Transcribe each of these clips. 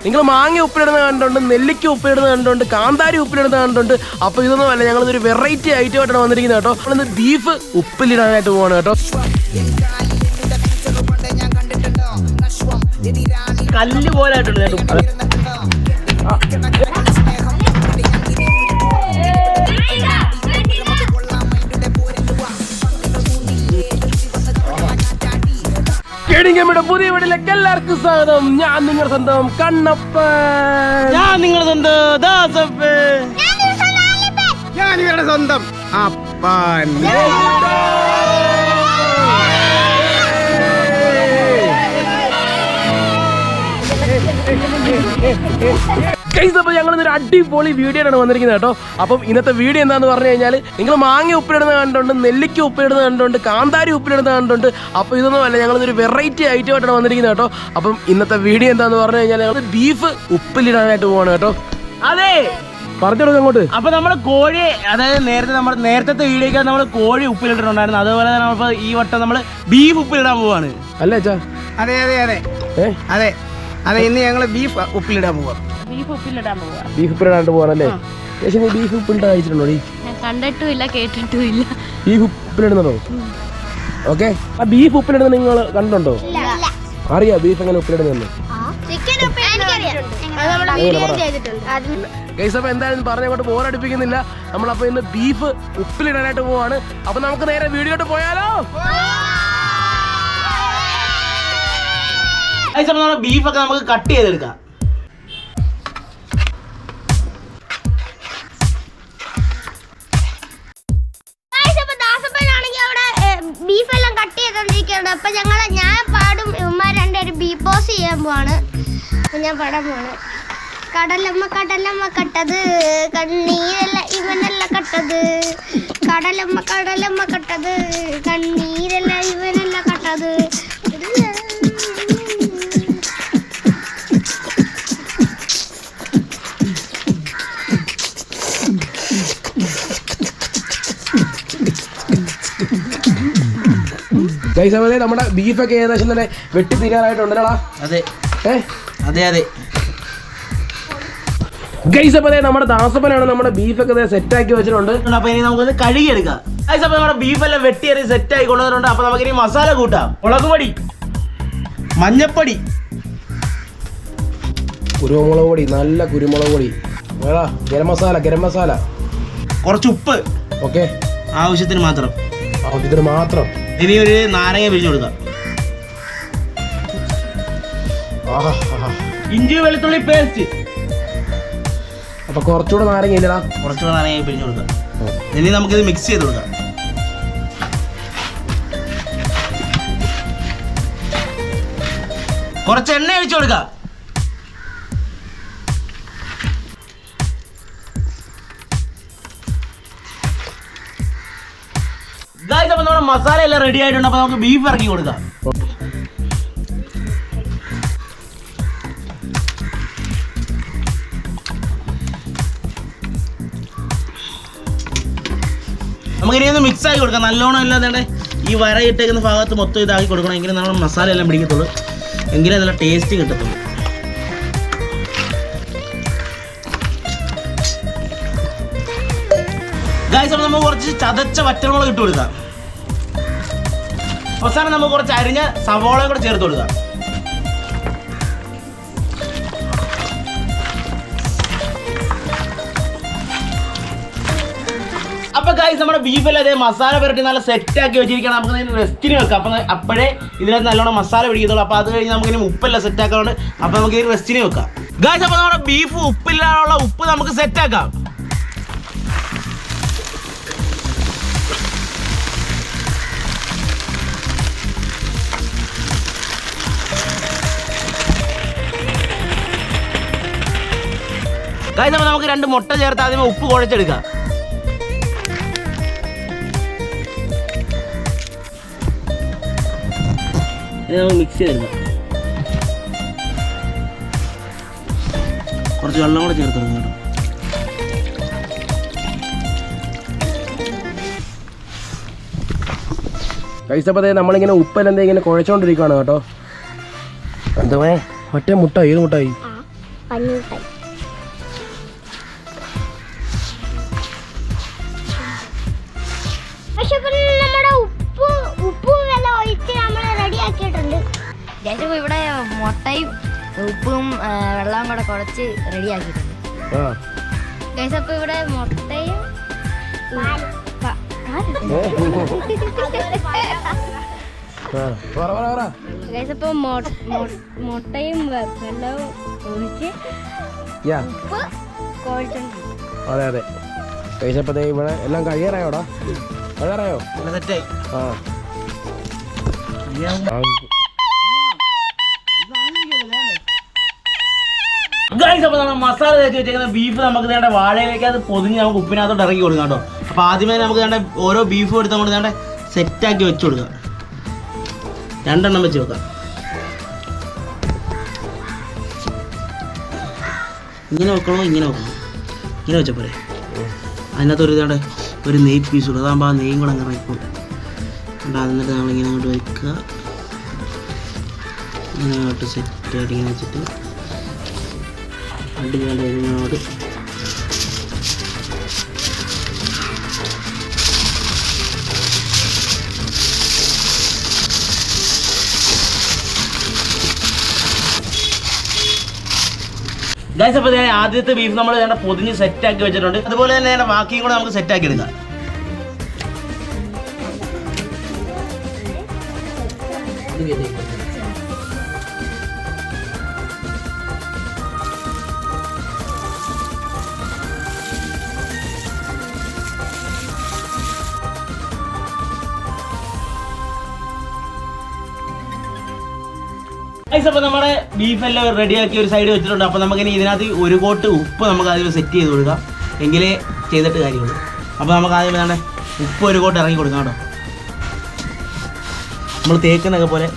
നിങ്ങൾ മാങ്ങ ഉപ്പിലിടുന്ന കണ്ടുണ്ട് നെല്ലിക്ക ഉപ്പിലിടുന്ന കണ്ടുണ്ട് കാന്താരി ഉപ്പിലിടുന്ന കണ്ടുണ്ട് അപ്പോൾ ഇതൊന്നും അല്ല ഞങ്ങൾ ഒരു വെറൈറ്റി ഐറ്റം ആയിട്ടാണ് വന്നിരിക്കുന്നത് കേട്ടോ. നമ്മളിന്ന് ബീഫ് ഉപ്പിലിടാനായിട്ട് പോവാണ് കേട്ടോ. കല്ല് പോലെ ആയിട്ടുണ്ട് ഉപ്പ്. കേടിങ്കമ്മയുടെ പുതിയ വീട്ടിലേക്ക് എല്ലാവർക്കും സ്വാഗതം. ഞാൻ നിങ്ങളുടെ സ്വന്തം കണ്ണപ്പ ഞാൻ നിങ്ങൾ സ്വന്തം ദാസപ്പ് ഞാൻ ഇവരുടെ സ്വന്തം അപ്പാൻ. ഗൈസ് അപ്പോൾ ഞങ്ങൾ ഇന്നൊരു അടിപൊളി വീഡിയോ ആണ് വന്നിരിക്കുന്നത് കേട്ടോ. അപ്പം ഇന്നത്തെ വീഡിയോ എന്താണെന്ന് പറഞ്ഞു കഴിഞ്ഞാൽ നിങ്ങൾ മാങ്ങ ഉപ്പിലിടുന്ന കണ്ടുണ്ട് നെല്ലിക്ക ഉപ്പിലിടുന്ന കണ്ടുണ്ട് കാന്താരി ഉപ്പിലിടുന്ന കണ്ടുണ്ട് അപ്പോൾ ഇതൊന്നും അല്ല ഞങ്ങളൊരു വെറൈറ്റി ഐറ്റം ആയിട്ടാണ് വന്നിരിക്കുന്നത് കേട്ടോ. അപ്പം ഇന്നത്തെ വീഡിയോ എന്താണെന്ന് പറഞ്ഞു കഴിഞ്ഞാൽ ഞങ്ങൾ ബീഫ് ഉപ്പിലിടാനായിട്ട് പോവാണ് കേട്ടോ. അതെ. പറഞ്ഞെടുക്കാം അങ്ങോട്ട്. അപ്പൊ നമ്മൾ കോഴി അതായത് നേരത്തെ നമ്മൾ നേരത്തെ വീഡിയോക്ക് നമ്മൾ കോഴി ഉപ്പിലിട്ടിട്ടുണ്ടായിരുന്നു. അതുപോലെ തന്നെ നമ്മളിപ്പോ ഈ വട്ടം നമ്മൾ ബീഫ് ഉപ്പിലിടാൻ പോവാണ്. അല്ലേ അച്ഛാ? അതെ അതെ അതെ. അതെ. അതെ ഇന്ന് ഞങ്ങൾ ബീഫ് ഉപ്പിലിടാൻ പോവാം. ബീഫ് ഉപ്പിലിടാണ്ട് പോകാനല്ലേ ചേച്ചി നീ ബീഫ് ഉപ്പിലിട്ട് കഴിച്ചിട്ടുണ്ടോ കണ്ടിട്ടും ഞാൻ കണ്ടിട്ടുമില്ല കേട്ടിട്ടുമില്ല. ബീഫ് ഉപ്പിലിടുന്നുണ്ടോ? ഓക്കെ. ആ ബീഫ് ഉപ്പിലിടുന്നത് നിങ്ങൾ കണ്ടുണ്ടോ അറിയാ ബീഫ് എങ്ങനെ ഉപ്പിലിടുന്നു ഗൈസ് അപ്പൊ എന്തായാലും പറഞ്ഞങ്ങോട്ട് ബോറടിപ്പിക്കുന്നില്ല. നമ്മളപ്പോ ഇന്ന് ബീഫ് ഉപ്പിലിടാനായിട്ട് പോവാണ്. അപ്പൊ നമുക്ക് നേരെ വീഡിയോട്ട് പോയാലോ? ബീഫൊക്കെ നമുക്ക് കട്ട് ചെയ്തെടുക്കാം. ബീഫ് എല്ലാം കട്ട് ചെയ്തോണ്ടിരിക്കുകയാണ് അപ്പൊ ഞങ്ങൾ ഞാൻ പാടും ഉമ്മ രണ്ടുപേരും ബീ പോസ് ചെയ്യാൻ പോവാണ്. ഞാൻ പാടാൻ പോവാണ്. കടലമ്മ കടലമ്മ കട്ടത്. കണ്ണീരല്ല ഇവനല്ല കട്ടത്. കടലമ്മ കടലമ്മ കട്ടത്. കണ്ണീരല്ല ഇവനല്ല കട്ടത്. ഗൈസ് നമ്മുടെ ബീഫൊക്കെ ഏകദേശം തന്നെ വെട്ടി തീരാറായിട്ടുണ്ടല്ലടാ. അതെ. ഏ? അതെ അതെ. ഗൈസ് അപ്പൊ ദേ നമ്മുടെ ദാസപ്പനാണ് നമ്മുടെ ബീഫൊക്കെ സെറ്റ് ആക്കി വെച്ചിട്ടുണ്ട്. അപ്പൊ ഇനി നമുക്കൊന്ന് കഴുകിയെടുക്കാം. ഗൈസ് അപ്പൊ നമ്മുടെ ബീഫെല്ലാം വെട്ടിയേറി സെറ്റ് ആയി കൊണ്ടുവന്നിട്ടുണ്ട്. അപ്പൊ നമുക്ക് ഇനി മസാല കൂട്ടാം. മുളക് പൊടി മഞ്ഞപ്പൊടി കുരുമുളക് പൊടി നല്ല കുരുമുളക് പൊടി. വേടാ ഗരം മസാല ഗരം മസാല. കുറച്ച് ഉപ്പ് ഓക്കെ. ആവശ്യത്തിന് മാത്രം. ആവശ്യത്തിന് മാത്രം. ഇനി ഒരു നാരങ്ങ പിഴിഞ്ഞു കൊടുക്കാം. ഇഞ്ചി വെളുത്തുള്ളി പേസ്റ്റ്. അപ്പൊ കുറച്ചുകൂടെ നാരങ്ങ ഇല്ലടാ. കുറച്ചുകൂടെ നാരങ്ങ പിഴിഞ്ഞു കൊടുക്കാം. ഇനി നമുക്കിത് മിക്സ് ചെയ്ത് കൊടുക്കാം. കുറച്ച് എണ്ണ ഒഴിച്ചു കൊടുക്കാം. മസാല എല്ലാം റെഡി ആയിട്ടുണ്ട് അപ്പൊ നമുക്ക് ബീഫ് ഇറക്കി കൊടുക്കാം. നമുക്ക് ഇനി ഒന്ന് മിക്സ് ആക്കി കൊടുക്കാം. നല്ലോണം ഇല്ലാതെ ഈ വര ഇട്ടേക്കുന്ന ഭാഗത്ത് മൊത്തം ഇതാക്കി കൊടുക്കണം. എങ്കിലും നമ്മൾ മസാല എല്ലാം പിടിക്കത്തുള്ളൂ. എങ്കിലും നല്ല ടേസ്റ്റ് കിട്ടത്തുള്ളൂ. ഗായ്സ് നമുക്ക് കുറച്ച് ചതച്ച വറ്റൽമുളക് ഇട്ട് കൊടുക്കാം. അവസാനം നമുക്ക് കുറച്ച് അരിഞ്ഞ സവോളയും കൂടെ ചേർത്ത് കൊടുക്കാം. അപ്പൊ ഗൈസ് നമ്മുടെ ബീഫെല്ലാം അതേ മസാല പുരട്ടി നല്ല സെറ്റ് ആക്കി വെച്ചിരിക്കണം നമുക്ക് റെസ്റ്റിന് വെക്കാം. അപ്പൊ അപ്പോഴേ ഇതിനകത്ത് നല്ലോണം മസാല പിടിക്കത്തുള്ളൂ. അപ്പൊ അത് കഴിഞ്ഞ് നമുക്ക് ഇനി ഉപ്പെല്ലാം സെറ്റ് ആക്കാറുണ്ട് അപ്പൊ നമുക്ക് റെസ്റ്റിന് വെക്കാം. ഗൈസ് അപ്പൊ നമ്മുടെ ബീഫ് ഉപ്പില്ലാനുള്ള ഉപ്പ് നമുക്ക് സെറ്റ് ആക്കാം. ഗൈസ് നമ്മൾ നമുക്ക് രണ്ട് മുട്ട ചേർത്ത് ആദ്യം ഉപ്പ് കുഴച്ചെടുക്കാം. ഇത് നമുക്ക് മിക്സ് ചെയ്തെടുക്കാം കുറച്ച് വെള്ളം കൂടെ ചേർത്ത് കൊടുക്കാം കേട്ടോ. കഴിച്ചപ്പോ നമ്മളിങ്ങനെ ഉപ്പെല്ലാം ഇങ്ങനെ കുഴച്ചോണ്ടിരിക്കുകയാണ് കേട്ടോ. എന്തുവേ മറ്റേ മുട്ടായി ഏത് മുട്ടായി? ചേച്ചപ്പോ ഇവിടെ മുട്ടയും ഉപ്പും വെള്ളവും കൂടെ കുഴച്ച് റെഡിയാക്കിയിട്ടുണ്ട്. ആക്കിയിട്ടുണ്ട് ചേച്ചപ്പോ ഇവിടെ മുട്ടയും പ- ആ പറ പറ. പറ ചേച്ചപ്പോ മൊ- മൊ- മുട്ടയും വെള്ളവും ഒഴിച്ച് യാ. ഉപ്പ് കുഴച്ചിട്ടുണ്ട് അതെ അതെ. കഴിച്ചപ്പോ ഇവിടെ എല്ലാം കഴിയാറായോടാ കഴിയാറായോ? സെറ്റായി ആ. ഗൈസ് അപ്പോൾ നമ്മൾ മസാല തേച്ച് വെച്ചേക്കുന്ന ബീഫ് നമുക്ക് വേണ്ട വാഴയിലേക്ക് അത് പൊതിഞ്ഞ് നമുക്ക് ഉപ്പിനകത്തോട്ട് ഇറക്കി കൊടുക്കാം കേട്ടോ. അപ്പോൾ ആദ്യമേ നമുക്ക് വേണ്ട ഓരോ ബീഫും എടുത്ത് നമ്മൾ വേണ്ട സെറ്റാക്കി വെച്ച് കൊടുക്കാം. രണ്ടെണ്ണം വെച്ച് വെക്കാം. ഇങ്ങനെ വെക്കണോ? ഇങ്ങനെ വെക്കണോ? ഇങ്ങനെ വെച്ചാൽ പോരെ. അതിനകത്ത് ഒരു ഇതാണ്ട് ഒരു നെയ് പീസ് ഇടും അതാകുമ്പോൾ ആ നെയ്യും കൂടെ അങ്ങനെ ഇറക്കും എന്നിട്ട് എന്നിട്ട് നമ്മളിങ്ങനെ അങ്ങോട്ട് വെക്കുക. ഇങ്ങനെ അങ്ങോട്ട് സെറ്റായിട്ട് ഇങ്ങനെ വെച്ചിട്ട് അടിപൊളി ഗൈസ് അപ്പോൾ ഞാൻ ആദ്യത്തെ ബീഫ് നമ്മൾ വേണ്ട പൊതിഞ്ഞ് സെറ്റാക്കി വെച്ചിട്ടുണ്ട്. അതുപോലെ തന്നെ വേണ്ട ബാക്കിയും കൂടെ നമുക്ക് സെറ്റാക്കി എടുക്കാം. ഗൈസ് അപ്പോൾ നമ്മുടെ ബീഫ് എല്ലാം റെഡിയാക്കി ഒരു സൈഡ് വെച്ചിട്ടുണ്ട്. അപ്പോൾ നമുക്കിനി ഇതിനകത്ത് ഒരു കോട്ട് ഉപ്പ് നമുക്ക് ആദ്യം സെറ്റ് ചെയ്ത് കൊടുക്കാം. എങ്കിലേ ചെയ്തിട്ട് കാര്യമുള്ളൂ. അപ്പോൾ നമുക്ക് ആദ്യം എന്താണ് ഉപ്പ് ഒരു കോട്ട് ഇറങ്ങി കൊടുക്കാം കേട്ടോ. നമ്മൾ തേക്കുന്നൊക്കെ പോലെ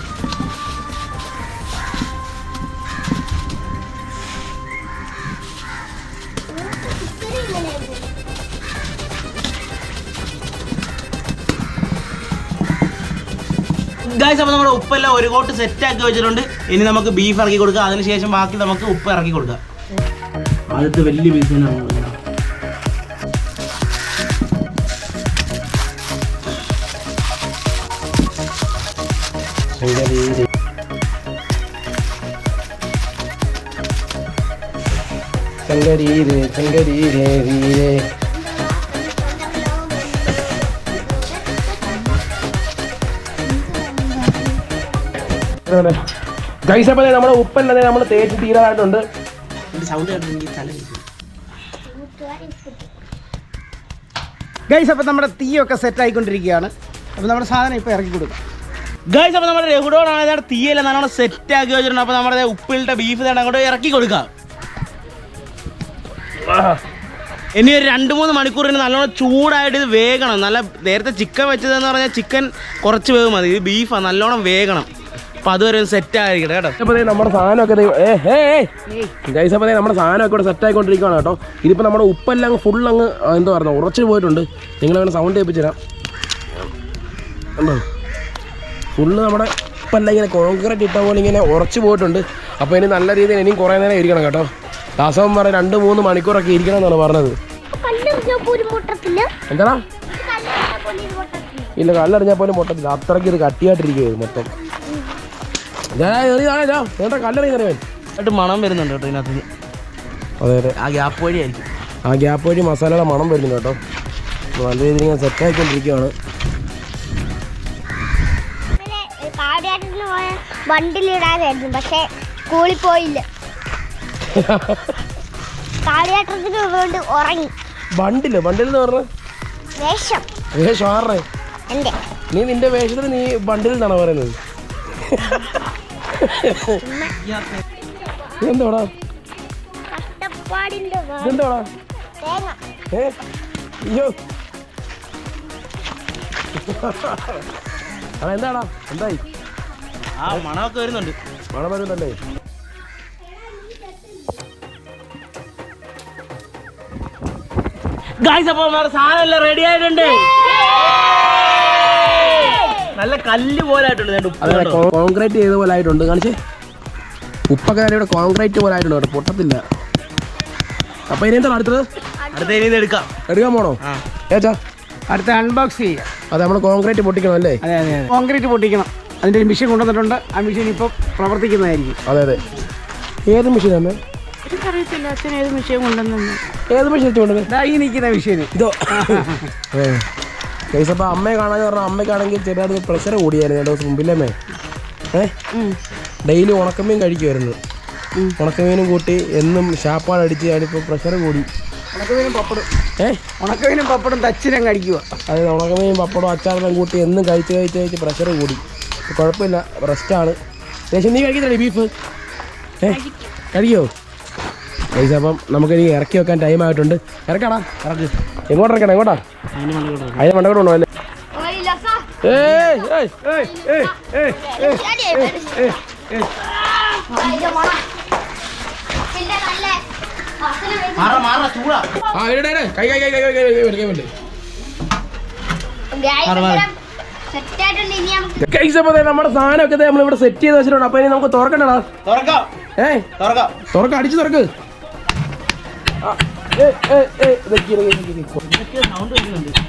ഉപ്പെല്ലാം ഒരു കോട്ട് സെറ്റ് ആക്കി വെച്ചിട്ടുണ്ട്. ഇനി നമുക്ക് ബീഫ് ഇറക്കി കൊടുക്കാം. അതിനുശേഷം ബാക്കി നമുക്ക് ഉപ്പ് ഇറക്കി കൊടുക്കാം. ആദ്യത്തെ വലിയ ബീഫ് തന്നെ. ശങ്കരീരെ ശങ്കരീരെ വീരേ. ഗൈസ് അപ്പോൾ നമ്മുടെ തന്നെ നമ്മൾ തേച്ച് തീരാറായിട്ടുണ്ട്. ഗൈസ് അപ്പോൾ നമ്മുടെ തീയൊക്കെ സെറ്റ് ആയിക്കൊണ്ടിരിക്കുകയാണ്. അപ്പോൾ നമ്മുടെ സാധനം ഇപ്പോൾ ഇറക്കി കൊടുക്കാം. ഗൈസ് അപ്പോൾ നമ്മുടെ രഘുഡോണാണ് ഇതാണ് തീയല്ല നല്ലോണം സെറ്റ് ആക്കി വെച്ചിട്ടുണ്ട്. അപ്പോൾ നമ്മുടെ ഉപ്പിലിട്ട ബീഫ് ഇതാണ് അങ്ങോട്ട് ഇറക്കി കൊടുക്കാം. ഇനി ഒരു രണ്ട് മൂന്ന് മണിക്കൂറിന് നല്ലോണം ചൂടായിട്ട് ഇത് വേഗണം നല്ല നേരത്തെ ചിക്കൻ വെച്ചതെന്ന് പറഞ്ഞാൽ ചിക്കൻ കുറച്ച് വേഗം മതി. ഇത് ബീഫാണ് നല്ലോണം വേഗണം അപ്പോൾ അതുവരെ സെറ്റ് ആയിരിക്കണം കേട്ടോ. അപ്പോൾ നമ്മുടെ സാധനമൊക്കെ ഗൈസ് നമ്മുടെ സാധനമൊക്കെ ഇവിടെ സെറ്റ് ആയിക്കൊണ്ടിരിക്കുകയാണ് കേട്ടോ. ഇതിപ്പോ നമ്മുടെ ഉപ്പെല്ലാം അങ്ങ് ഫുൾ അങ്ങ് എന്താ പറയുക ഉറച്ചു പോയിട്ടുണ്ട്. നിങ്ങൾ വേണം സൗണ്ട് കേൾപ്പിച്ചു തരാം കണ്ടോ? ഫുള്ള് നമ്മുടെ ഉപ്പെല്ലാം ഇങ്ങനെ കോൺക്രീറ്റ് ഇട്ട പോലെ ഇങ്ങനെ ഉറച്ചു പോയിട്ടുണ്ട്. അപ്പോൾ ഇനി നല്ല രീതിയിൽ ഇനിയും കുറേ നേരം ഇരിക്കണം കേട്ടോ. ദാസവൻ പറഞ്ഞ രണ്ട് മൂന്ന് മണിക്കൂറൊക്കെ ഇരിക്കണം എന്നാണ് പറഞ്ഞത്. എന്താടാ? ഇല്ല കല്ലറിഞ്ഞാൽ പോലും മുട്ടത്തില്ല അത്രയ്ക്ക് ഇത് കട്ടിയായിട്ടിരിക്കുകയായിരുന്നു മൊത്തം. ചേട്ടാ കല്ലറിയുന്നറിയാൻ എന്നിട്ട് മണം വരുന്നുണ്ട് കേട്ടോ ഇതിനകത്ത്. അതെ അതെ. ആ ഗ്യാപ്പ് വഴിയായിരിക്കും ആ ഗ്യാപ്പ് വഴി മസാലയുടെ മണം വരുന്നുണ്ട് കേട്ടോ. നല്ല രീതിയിൽ ഞാൻ സെറ്റ് പോയ വണ്ടിലിടാനായിരുന്നു പക്ഷെ സ്കൂളിൽ പോയില്ല. കാവ്യാട്ടത്തിന് കൊണ്ട് ഉറങ്ങി. ബണ്ടിൽ ബണ്ടിൽ എന്ന് പറഞ്ഞ? വേഷം. വേഷം ആറേ നീ നിന്റെ വേഷത്തിന് നീ ബണ്ടിൽ എന്നാണോ പറയുന്നത്? തേങ്ങ. ഏ? അയ്യോ. എന്താടാ എന്തായി? ആ മണമൊക്കെ വരുന്നുണ്ട്. മണം വരുന്നുണ്ടല്ലേ? ഗായ്സ് അപ്പോൾ നമ്മുടെ സാധനം എല്ലാം റെഡി ആയിട്ടുണ്ട്. നല്ല കല്ല് പോലെ ആയിട്ടുണ്ട് അതെ കണ്ടോ? കോൺക്രീറ്റ് ചെയ്ത പോലെ ആയിട്ടുണ്ട്. കാണിച്ചേ? ഉപ്പൊക്കെ ഇവിടെ കോൺക്രീറ്റ് പോലെ ആയിട്ടുണ്ട് കേട്ടോ പൊട്ടത്തില്ല. അപ്പൊ ഇനി എന്താണ് അടുത്തത്? അടുത്ത ഇനി ഇത് എടുക്കാം. എടുക്കാൻ പോണോ? ആ. ഏച്ചാ അടുത്ത അൺബോക്സ് ചെയ്യാം. അതെ നമ്മൾ കോൺക്രീറ്റ് പൊട്ടിക്കണം അല്ലേ? അതെ അതെ കോൺക്രീറ്റ് പൊട്ടിക്കണം. അതിന്റെ ഒരു മെഷീൻ കൊണ്ടുവന്നിട്ടുണ്ട്. ആ മെഷീൻ ഇപ്പോൾ പ്രവർത്തിക്കുന്നതായിരിക്കും. അതെ അതെ. ഏത് മെഷീനാണ് അറിയത്തില്ല അച്ഛൻ ഏത് മെഷീൻ കൊണ്ടുവന്നു ഏത് മെഷീൻ വെച്ചുകൊണ്ടത് ഇതാ ഈ നിൽക്കുന്ന മെഷീൻ ഇതോ. ഗൈസ് അപ്പോൾ അമ്മയെ കാണാന്ന് പറഞ്ഞാൽ അമ്മയ്ക്കാണെങ്കിൽ ചെറുതായിട്ട് പ്രഷർ കൂടിയായിരുന്നു രണ്ട് ദിവസം മുമ്പിലമ്മേ ഏ? ഡെയിലി ഉണക്കമീൻ കഴിക്കുമായിരുന്നു ഉണക്കമീനും കൂട്ടി എന്നും ഷാപ്പാടടിച്ച് ഞാനിപ്പോൾ പ്രഷർ കൂടി. ഉണക്കമീനും പപ്പടും. ഏ? ഉണക്കമീനും പപ്പടും തച്ചിനും കഴിക്കുക അതായത് ഉണക്കമീൻ പപ്പടം അച്ചാറെല്ലാം കൂട്ടി എന്നും കഴിച്ച് കഴിച്ച് കഴിച്ച് പ്രഷർ കൂടി. കുഴപ്പമില്ല റെസ്റ്റാണ് ശേഷം നീ കഴിക്കുന്ന ബീഫ് ഏ? കഴിക്കോ. ഗൈസ് അപ്പം നമുക്കിനി ഇറക്കി വെക്കാൻ ടൈം ആയിട്ടുണ്ട്. ഇറക്കാടാ ഇറക്ക്. എങ്ങോട്ട് ഇറക്കണം എങ്ങോട്ടാ? അതിന് മണ്ടക്കോട്ട് കൊണ്ടോ അല്ലേ? ഏയ് ഏയ് ഏയ് ഏയ് ഏയ് നമ്മുടെ സാധനമൊക്കെ ദേ നമ്മളിവിടെ സെറ്റ് ചെയ്ത് വെച്ചിട്ടുണ്ട്. അപ്പൊ ഇനി നമുക്ക് തുറക്കണ്ടടാ. തുറക്കാം. ഏ തുറക്കാം. തുറക്കാം അടിച്ചു തുറക്ക്. ആ,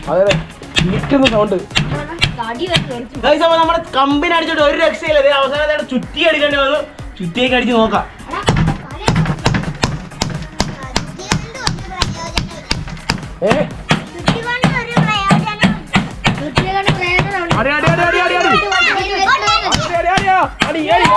അതെ അതെ ഇരിക്കുന്ന സൗണ്ട് നമ്മുടെ കമ്പനി അടിച്ചിട്ട് ഒരു രക്ഷയില്ല ദേ അവസാനം ദേ ചുറ്റി അടിക്കേണ്ടി വന്നു ചുറ്റിയൊക്കെ അടിച്ച് നോക്കാം ഏ അടി പ്രയോജനം അടി അടി അടി അടി അടി അടി അടി അടി അടി ആ. അടി അടി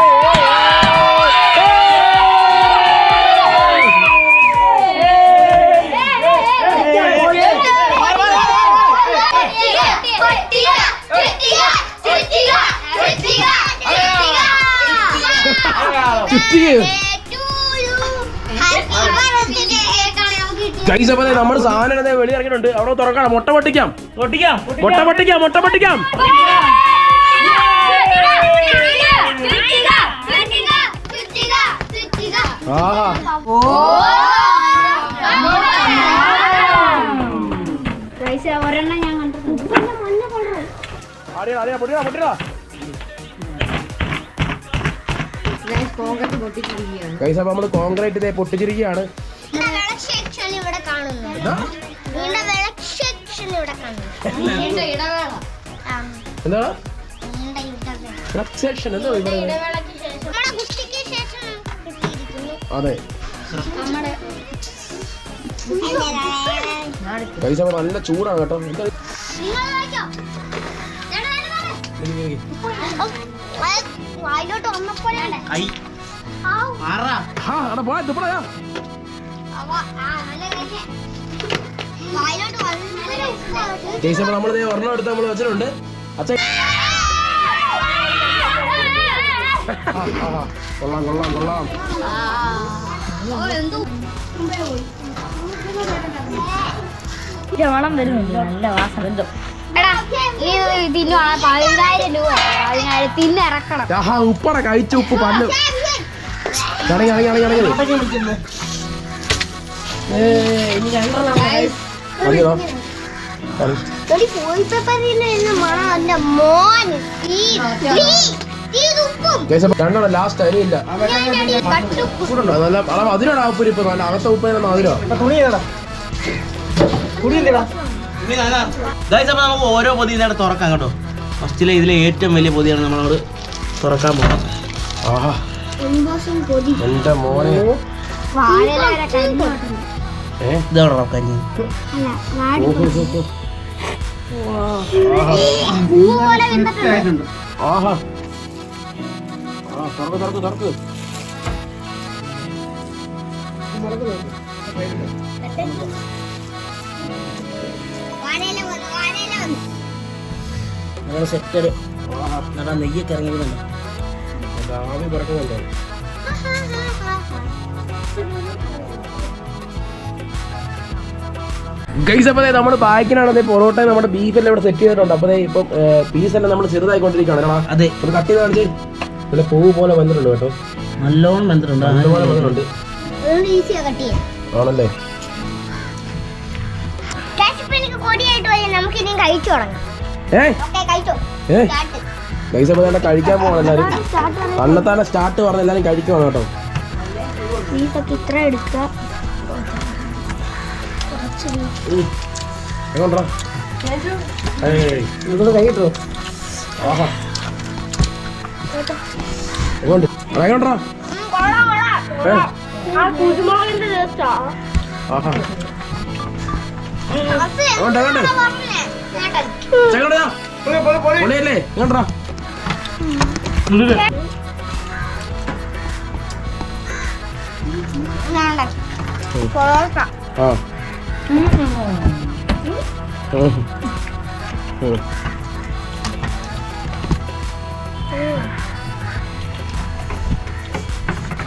ഗൈസ് അപ്പോൾ ദേ നമ്മുടെ സാധനം വെളി ഇറങ്ങിയിട്ടുണ്ട്. അവിടെ തുറക്കണം. മുട്ട പൊട്ടിക്കാം. പൊട്ടിക്കാം മുട്ട പൊട്ടിക്കാം മുട്ട പൊട്ടിക്കാം. ആഹാ. ഒരെണ്ണം ഞാൻ കണ്ടിട്ടുണ്ട് അടിയാ അടിയാ പൊട്ടിടാ പൊട്ടിടാ കോൺക്രീറ്റ് പൊട്ടിച്ചിരിക്കുകയാണ്. കോൺക്രീറ്റ് ഇതേ പൊട്ടിച്ചിരിക്കുകയാണ്. ഇവിടെ സെക്ഷൻ അതെ. പൈസ നല്ല ചൂടാണ് കേട്ടോ. വായിലോട്ട് വന്നപ്പോഴാണ്. നമ്മളിത് ഒരെണ്ണം എടുത്ത് നമ്മൾ വെച്ചിട്ടുണ്ട്. അച്ഛൻ കൊള്ളാം കൊള്ളാം കൊള്ളാം. മണം വരുന്നുണ്ട് നല്ല വാസം ഉപ്പട കഴിച്ച ഉപ്പ് പല്ലു. ഇറങ്ങി ഇറങ്ങി ഇറങ്ങി ഇറങ്ങി. മതിയോ ലാസ്റ്റ് നല്ല ആ നല്ല അകത്ത ഉപ്പേനെ മധുരോ നമുക്ക് ഓരോ പൊതി ഇതായിട്ട് തുറക്കാം കേട്ടോ. ഫസ്റ്റിലെ ഇതിലെ ഏറ്റവും വലിയ പൊതിയാണ് നമ്മളോട് തുറക്കാൻ പോകുന്നത് ആഹാ. എന്റെ മോനെ. ഇതാണോ കഞ്ഞി? നെയ്യൊക്കെ ഇറങ്ങിയിരുന്നുണ്ടോ ആവി പറക്കുന്നുണ്ടോ ഗൈസ് അപ്പോൾ നമ്മൾ ബാക്കിനാണ് പൊറോട്ട നമ്മുടെ ബീഫെല്ലാം ഇവിടെ സെറ്റ് ചെയ്തിട്ടുണ്ട്. അപ്പോൾ ഇപ്പം പീസ് എല്ലാം നമ്മൾ ചെറുതായിക്കൊണ്ടിരിക്കുകയാണ്. കാണാ അതെ. ഒന്ന് കട്ട് ചെയ്ത് കാണിച്ച്. നല്ല പൂവ് പോലെ വന്നിട്ടുണ്ട് കേട്ടോ. നല്ലോണം വന്നിട്ടുണ്ട്. നല്ലോണം വന്നിട്ടുണ്ട്. അതുകൊണ്ട് ഈസിയാ കട്ട് ചെയ്യാം. ആണല്ലേ? നമുക്ക് ഇനി കഴിച്ചു തുടങ്ങാം. ഏ? ഓക്കെ കഴിച്ചോ. അപ്പോൾ തന്നെ കഴിക്കാൻ പോകണം എല്ലാവരും തന്നെത്താനെ സ്റ്റാർട്ട് പറഞ്ഞ എല്ലാവരും കഴിക്കണം കേട്ടോ. ബീഫൊക്കെ ഇപ്പൊ എങ്ങോട്ടാ ഏയ് ഇതൊന്ന് കഴിക്കട്ടോ ആഹാ എങ്ങോട്ട് എങ്ങോട്ടാ ഏ ആ. കുരുമുളകിന്റെ ടേസ്റ്റാ ആഹാ എങ്ങോട്ട് എങ്ങോട്ട് ചെങ്ങോട്ടാ പൊളിയല്ലേ എങ്ങോട്ടാ പൊറോട്ട ആ ഉം. ഉം.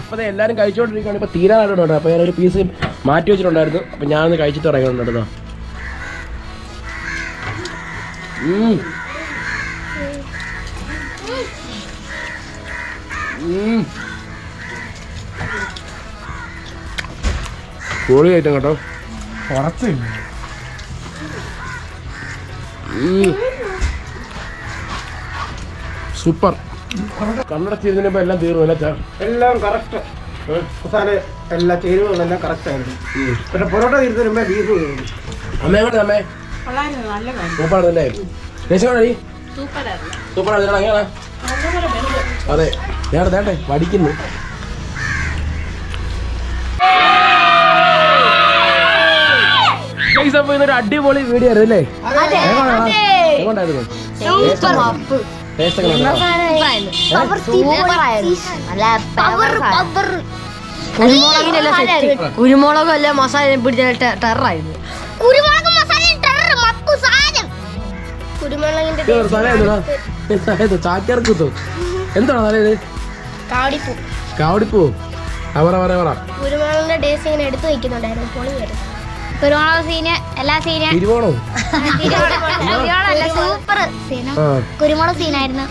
അപ്പോൾ എല്ലാവരും കഴിച്ചുകൊണ്ടിരിക്കുകയാണ് ഇപ്പോൾ തീരാനായിട്ടുണ്ട് അപ്പോൾ ഞാനൊരു പീസ് മാറ്റി വെച്ചിട്ടുണ്ടായിരുന്നു. അപ്പോൾ ഞാനൊന്ന് കഴിച്ചിട്ട് ഇറങ്ങുന്നുണ്ട് പൊളി ഐറ്റം കേട്ടോ. കുറച്ച് സൂപ്പർ. കണ്ണട മുമ്പ് എല്ലാം തീർന്നു അല്ലേ എല്ലാം കറക്റ്റ് അവസാനം എല്ലാ ചേരുവകളെല്ലാം കറക്റ്റ് ആയിരുന്നു. പക്ഷെ പൊറോട്ട തീർന്നു വരുമ്പോ ബീഫ് തീർന്നു. അമ്മ സൂപ്പറാണ് എങ്ങനെയാ അതെ. നേട്ടെ ദേട്ടെ പഠിക്കുന്നു. അപ്പൊ ഇന്നൊരു അടിപൊളി വീഡിയോ ആയിരുന്നു അല്ലേ? എങ്ങോട്ടായിരുന്നു ടേസ്റ്റ്? കുരുമുളകും അല്ല മസാല പിടിച്ച ടെററായിരുന്നു. കുരുമുളക് മസാല ടെറർ മപ്പു സാധനം. കുരുമുളകിന്റെ? എന്തായത് എന്താണ് തലയത് കാടിപ്പൂ. കാവടിപ്പൂ അവറ പറ പറ കുരുമുളകിന്റെ ഡേസ് ഇങ്ങനെ എടുത്തു വെക്കുന്നുണ്ടായിരുന്നു പൊളി വരും കുരുമുളക് സീന് എല്ലാ സീന് തിരുവോണോ. കുരുമുളകല്ല സൂപ്പർ സീനും കുരുമുളക് സീനായിരുന്നു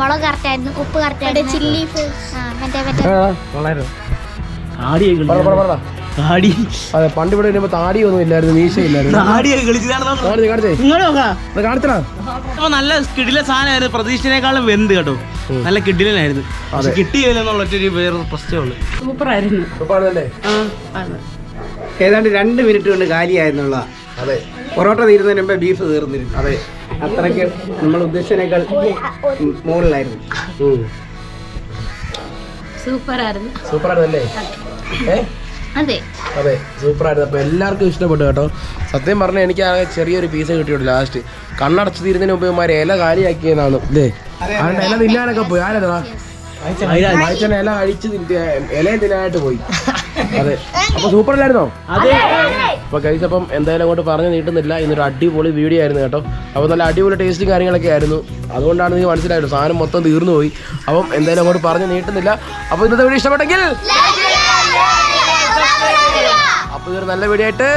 മുളക് കറക്റ്റ് ആയിരുന്നു ഉപ്പ് കറക്റ്റ് ആയിരുന്നു. ചില്ലി മറ്റേ മറ്റേ. താടി അതെ പണ്ട് ഇവിടെ വരുമ്പോ താടിയൊന്നും ഇല്ലായിരുന്നു മീശ ഇല്ലായിരുന്നു താടിയൊക്കെ കളിച്ചതാണ് കാണിച്ചേ കാണിച്ചേ. ഇങ്ങോട്ട് നോക്കാം. ഇത് കാണിച്ചടാ. അപ്പൊ നല്ല കിടില സാധനമായിരുന്നു. പ്രതീക്ഷനേക്കാളും വെന്ത് കേട്ടോ. നല്ല കിടിലനായിരുന്നു. പക്ഷെ കിട്ടിയില്ലെന്നുള്ള ഒറ്റൊരു വേറെ പ്രശ്നമുള്ളൂ ഉറപ്പാണല്ലേ ഏതാണ്ട് രണ്ട് മിനിറ്റ് കൊണ്ട് കാലിയായിരുന്നുള്ള അതെ. പൊറോട്ട തീരുന്നതിന് മുമ്പേ ബീഫ് തീർന്നിരുന്നു. അതെ. അത്രയ്ക്ക് നമ്മൾ ഉദ്ദേശിച്ചതിനേക്കാൾ മുകളിലായിരുന്നു സൂപ്പറായിരുന്നു. സൂപ്പറായിരുന്നു അല്ലേ ഏ? അതെ. അതെ സൂപ്പറായിരുന്നു അപ്പോൾ എല്ലാവർക്കും ഇഷ്ടപ്പെട്ടു കേട്ടോ. സത്യം പറഞ്ഞാൽ എനിക്ക് ആ ചെറിയൊരു പീസ് കിട്ടിയുള്ളൂ ലാസ്റ്റ് കണ്ണടച്ചു തീരുന്നതിന് മുമ്പ് ഇമാര് ഇല കാലിയാക്കിയതാണ് ഇതേ അതുകൊണ്ട് ഇല തിന്നാനൊക്കെ പോയി. ആരടാ വായിച്ചനെ ഇല കഴിച്ച് തിന്ന- ഇലയും തിന്നാനായിട്ട് പോയി. അതെ. അപ്പൊ സൂപ്പർ അല്ലായിരുന്നോ? അതെ. അപ്പൊ കൈസ് അപ്പം എന്തായാലും അങ്ങോട്ട് പറഞ്ഞു നീട്ടുന്നില്ല. ഇന്നൊരു അടിപൊളി വീഡിയോ ആയിരുന്നു കേട്ടോ. അപ്പോൾ നല്ല അടിപൊളി ടേസ്റ്റും കാര്യങ്ങളൊക്കെ ആയിരുന്നു. അതുകൊണ്ടാണ് നിങ്ങൾക്ക് മനസ്സിലായത് സാധനം മൊത്തം തീർന്നു പോയി അപ്പം എന്തായാലും അങ്ങോട്ട് പറഞ്ഞു നീട്ടുന്നില്ല. അപ്പോൾ ഇന്നത്തെ വീഡിയോ ഇഷ്ടപ്പെട്ടെങ്കിൽ അപ്പോൾ ഇതൊരു നല്ല വീഡിയോ ആയിട്ട്